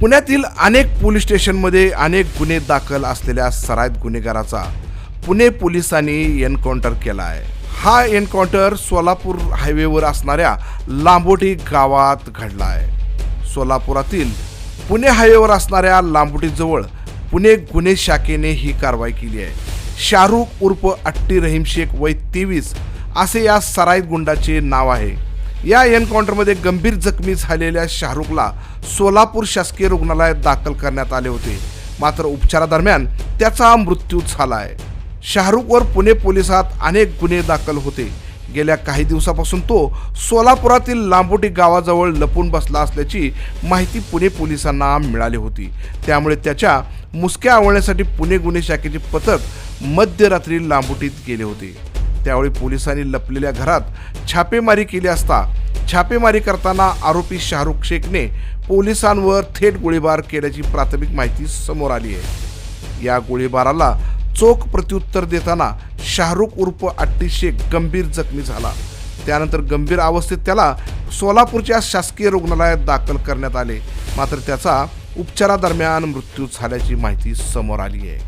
पुण्यातील अनेक पोलीस स्टेशनमध्ये अनेक गुन्हे दाखल असलेल्या सराईत गुन्हेगाराचा पुणे पोलिसांनी एन्काउंटर केला आहे हा एन्काउंटर सोलापूर हायवेवर असणाऱ्या लांबोटी गावात घडला आहे सोलापुरातील पुणे हायवेवर असणाऱ्या लांबोटीजवळ पुणे गुन्हे शाखेने ही कारवाई केली आहे. शाहरुख उर्फ अट्टी रहीम शेख वय तेवीस असे या सराईत गुंडाचे नाव आहे. या एन्काउंटरमध्ये गंभीर जखमी झालेल्या शाहरुखला सोलापूर शासकीय रुग्णालयात दाखल करण्यात आले होते. मात्र उपचारादरम्यान त्याचा मृत्यू झाला आहे शाहरुखवर पुणे पोलिसात अनेक गुन्हे दाखल होते. गेल्या काही दिवसापासून तो सोलापुरातील लांबोटी गावाजवळ लपून बसला असल्याची माहिती पुणे पोलिसांना मिळाली होती. त्यामुळे त्याच्या मुसक्या आवळण्यासाठी पुणे गुन्हे शाखेचे पथक मध्यरात्री लांबोटीत गेले होते. त्यावेळी पोलिसांनी लपलेल्या घरात छापेमारी केली असता छापेमारी करताना आरोपी शाहरुख शेखने पोलिसांवर थेट गोळीबार केल्याची प्राथमिक माहिती समोर आली आहे. या गोळीबाराला चोख प्रत्युत्तर देताना शाहरुख उर्फ अट्टी शेख गंभीर जखमी झाला. त्यानंतर गंभीर अवस्थेत त्याला सोलापूरच्या शासकीय रुग्णालयात दाखल करण्यात आले. मात्र त्याचा उपचारादरम्यान मृत्यू झाल्याची माहिती समोर आली आहे.